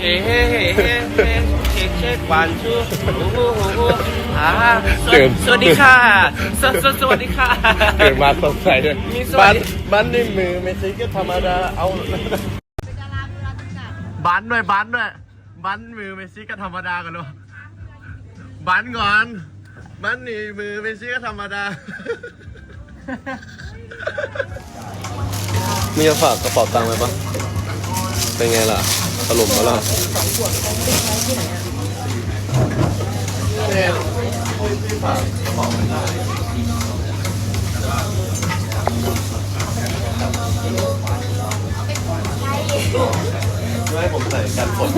เฮ้เฮ้เฮ้เฮ้เฮ้เช็คเช็ควันชูโอ้โหโอ้โหอ่าสวัสสวัสดีค่ะสวสวสวัสดีค่ะเกิดมาสดใสเลยมีสวับัสนดี บันในมือไม่ใช่ก็ธรรมดาเอา บันด้วยบันด้วยบันมือไม่ใช่ก็ธรรมดากันหรอบันก่อนบันนี่มือไม่ใช่ก็ธรรมดามีจะฝากกระเป๋าตังค์ไหมปะเป็นไงล่ะ ถล่มแล้วล่ะไม่ให้ผมใส่กันฝน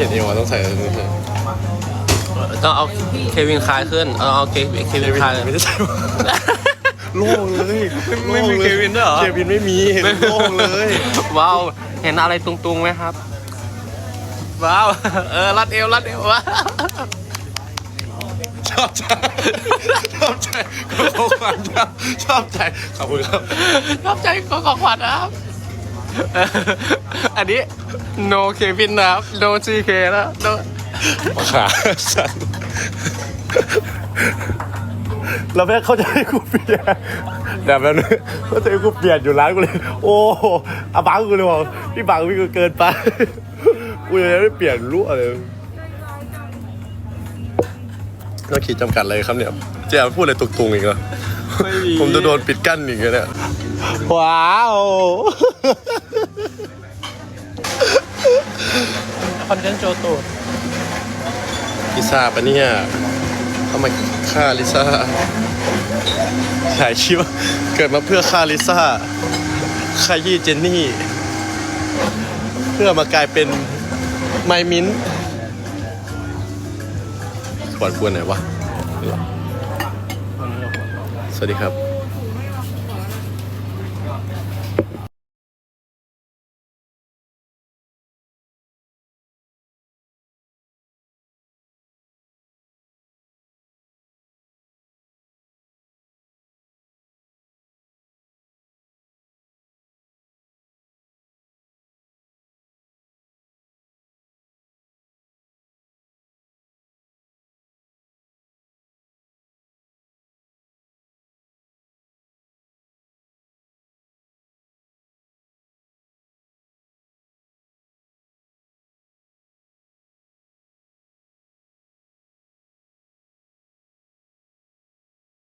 เห็นเอวอะต้องใส่อะไรนี่ใช่ต้องเอาเควินคลายขึ้นเอาเอาเคเควินคลายไม่ได้ใส่วะโล่งเลยไม่มีโล่งลเควินด้วยเหรอ เควินไม่มีเห็นโล่งเลยว้าวเห็นอะไรตุงๆไหมครับว้าวเออรัดเอวรัดเอวว้าวชอบใจชอบใจขอบคุณครับชอบใจขอบคุณครับชอบใจก็ของขวัญนะครับเอออันนี้ no เควินนะครับ no GK นะ no ขาสั่นแล้วแม่เข้าใจให้กูเปลี่ยนแต่แบบนี้เข้าใจให้กูเปลี่ยนอยู่ร้านกูเลย โอ้อาบังกูเลยบอกพี่บังพี่กูเกินไปกูยังไม่เปลี่ยนรู้อะไรต้องขีดจำกัดอะไรครับเนี่ยเจ๊พูดอะไรตุงๆอีกเหรอไม่มีผมจะโดนปิดกั้นอีกแล้วเนี่ย ว้าวคอนเทนต์โจตูดลิซ่าปะเนี่ยเขามาฆ่าลิซ่าถ่ายคลิปว่าเกิดมาเพื่อฆ่าลิซ่าขยี้เจนนี่ เพื่อมากลายเป็นไมมินปวดกวนไหนวะ สวัสดีครับ